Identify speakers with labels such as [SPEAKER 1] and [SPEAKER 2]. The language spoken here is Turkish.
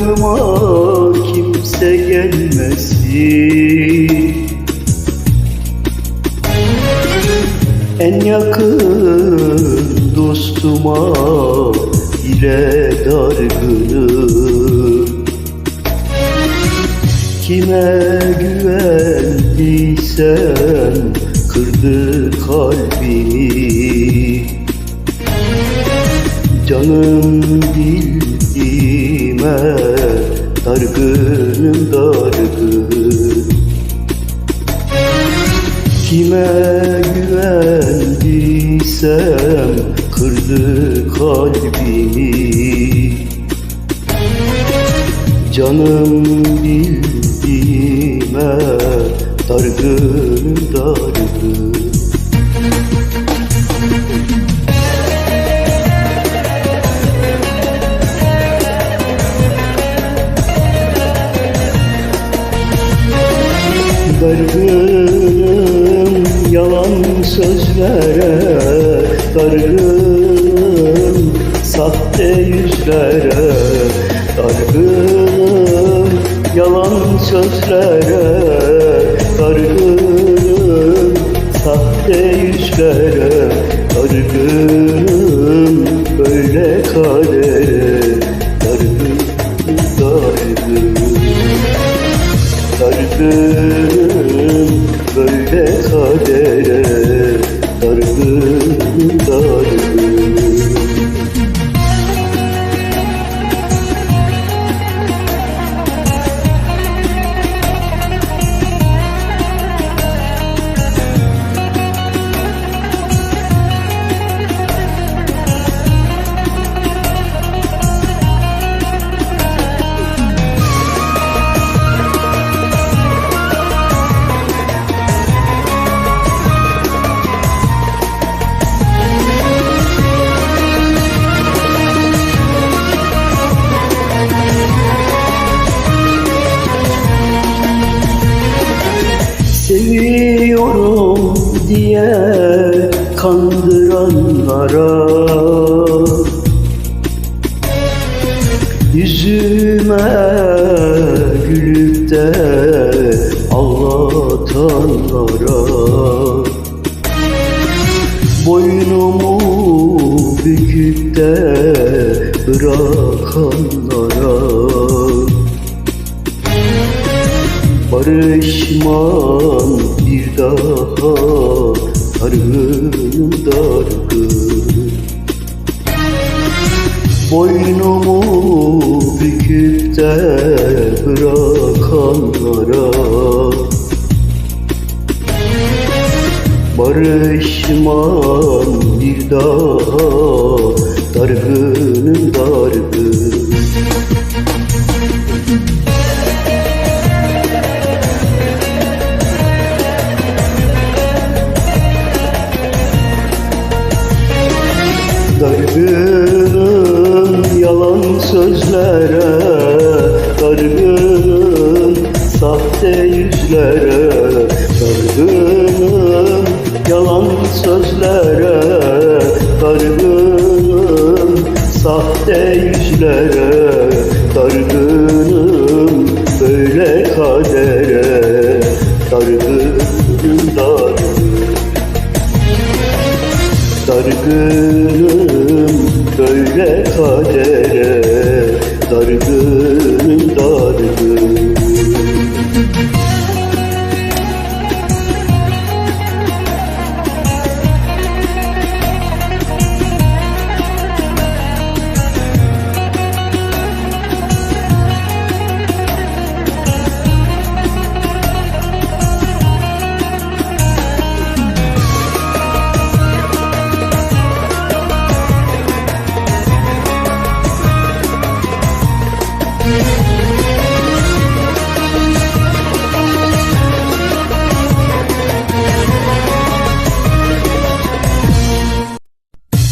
[SPEAKER 1] yanıma kimse gelmesin. En yakın dostuma ile dargınım. Kime güvendiysem kırdı kalbimi. Canım dargınım dargın Kime güvendiysem kırdı kalbimi. Canım bildiğime dargınım dargın sözlere Dargınım sahte yüzlere Dargınım yalan sözlere Dargınım sahte yüzlere Dargınım böyle kadere Dargın, dargın Dargın böyle kadere diye kandıranlara. Yüzüme gülüp de ağlatanlara. Boynumu büküp de bırakanlara Barışmam bir daha Dargınım dargın Boynumu büküp de bırakanlara Barışmam bir daha Dargınım dargın sözlere Dargınım sahte yüzlere Dargınım yalan sözlere Dargınım sahte yüzlere Dargınım böyle kadere Dargınım dargın Dargınım böyle kadere dargın dargın